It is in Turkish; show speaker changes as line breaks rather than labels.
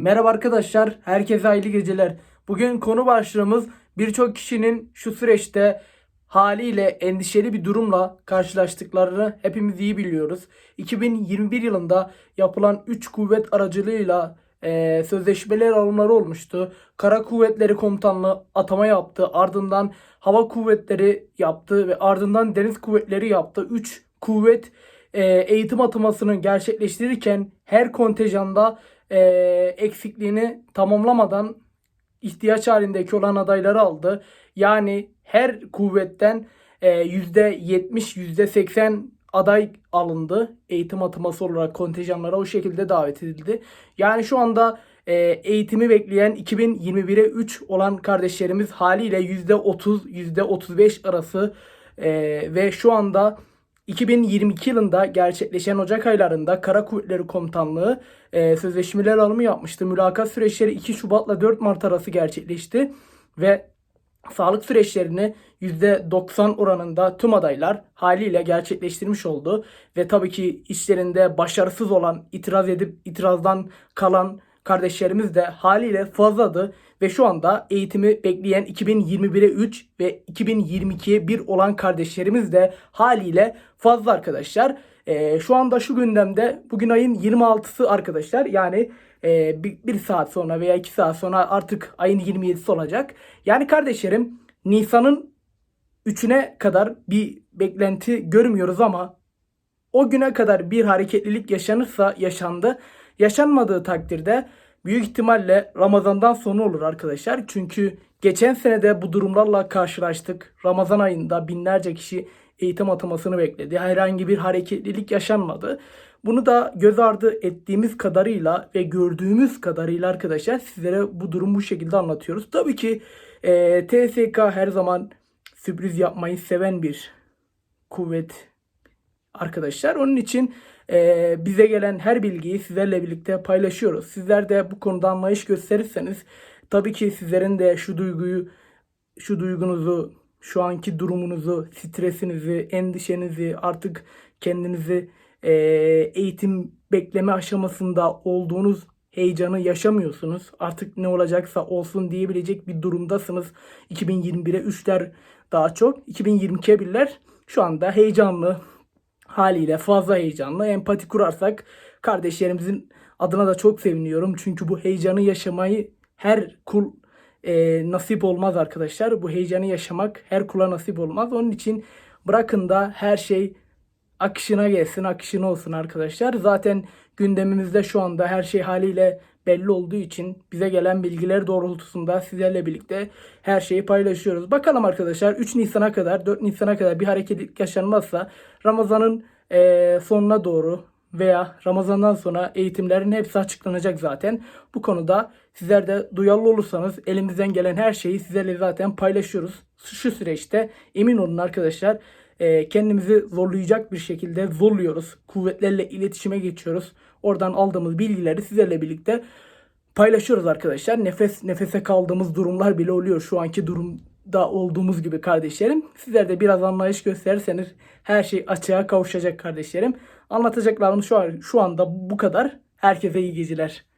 Merhaba arkadaşlar, herkese hayırlı geceler. Bugün konu başlığımız birçok kişinin şu süreçte haliyle endişeli bir durumla karşılaştıklarını hepimiz iyi biliyoruz. 2021 yılında yapılan 3 kuvvet aracılığıyla eee sözleşmeler alımları olmuştu. Kara Kuvvetleri Komutanlığı atama yaptı. Ardından Hava Kuvvetleri yaptı ve ardından Deniz Kuvvetleri yaptı. 3 kuvvet eee, eğitim atamasını gerçekleştirirken her kontenjanda eee, eksikliğini tamamlamadan ihtiyaç halindeki olan adayları aldı. Yani her kuvvetten e, %70, %80 aday alındı. Eğitim ataması olarak kontenjanlara o şekilde davet edildi. Yani şu anda e, eğitimi bekleyen 2021'e 3 olan kardeşlerimiz haliyle %30, %35 arası e, ve şu anda 2022 yılında gerçekleşen Ocak aylarında Kara Kuvvetleri Komutanlığı e, sözleşmeler alımı yapmıştı. Mülakat süreçleri 2 Şubat'la 4 Mart arası gerçekleşti ve sağlık süreçlerini %90 oranında tüm adaylar haliyle gerçekleştirmiş oldu. Ve tabii ki işlerinde başarısız olan, itiraz edip itirazdan kalan kardeşlerimiz de haliyle fazladı. Ve şu anda eğitimi bekleyen 2021'e 3 ve 2022'ye 1 olan kardeşlerimiz de haliyle fazla arkadaşlar. Ee, şu anda şu gündemde bugün ayın 26'sı arkadaşlar. Yani e, bir, bir saat sonra veya iki saat sonra artık ayın 27'si olacak. Yani kardeşlerim Nisan'ın 3'üne kadar bir beklenti görmüyoruz ama o güne kadar bir hareketlilik yaşanırsa yaşandı. Yaşanmadığı takdirde büyük ihtimalle Ramazan'dan sonra olur arkadaşlar. Çünkü geçen sene de bu durumlarla karşılaştık. Ramazan ayında binlerce kişi eğitim atamasını bekledi. Herhangi bir hareketlilik yaşanmadı. Bunu da göz ardı ettiğimiz kadarıyla ve gördüğümüz kadarıyla arkadaşlar sizlere bu durum bu şekilde anlatıyoruz. Tabii ki e, TSK her zaman sürpriz yapmayı seven bir kuvvet arkadaşlar. Onun için e, bize gelen her bilgiyi sizlerle birlikte paylaşıyoruz. Sizler de bu konuda anlayış gösterirseniz tabii ki sizlerin de şu duyguyu, şu duygunuzu, şu anki durumunuzu, stresinizi, endişenizi, artık kendinizi e, eğitim bekleme aşamasında olduğunuz heyecanı yaşamıyorsunuz. Artık ne olacaksa olsun diyebilecek bir durumdasınız. 2021'e 3'ler daha çok. 2022'ye 1'ler şu anda heyecanlı, haliyle fazla heyecanlı. Empati kurarsak kardeşlerimizin adına da çok seviniyorum. Çünkü bu heyecanı yaşamayı her kul e, nasip olmaz arkadaşlar. Bu heyecanı yaşamak her kula nasip olmaz. Onun için bırakın da her şey akışına gelsin, akışına olsun arkadaşlar. Zaten gündemimizde şu anda her şey haliyle belli olduğu için bize gelen bilgiler doğrultusunda sizlerle birlikte her şeyi paylaşıyoruz. Bakalım arkadaşlar 3 Nisan'a kadar 4 Nisan'a kadar bir hareketlilik yaşanmazsa Ramazan'ın eee, sonuna doğru veya Ramazan'dan sonra eğitimlerin hepsi açıklanacak zaten. Bu konuda sizler de duyarlı olursanız elimizden gelen her şeyi sizlerle zaten paylaşıyoruz. Şu süreçte emin olun arkadaşlar e, kendimizi zorlayacak bir şekilde zorluyoruz. Kuvvetlerle iletişime geçiyoruz. Oradan aldığımız bilgileri sizlerle birlikte paylaşıyoruz arkadaşlar. Nefes nefese kaldığımız durumlar bile oluyor şu anki durumda olduğumuz gibi kardeşlerim. Sizler de biraz anlayış gösterirseniz her şey açığa kavuşacak kardeşlerim. Anlatacaklarım şu an şu anda bu kadar. Herkese iyi geceler.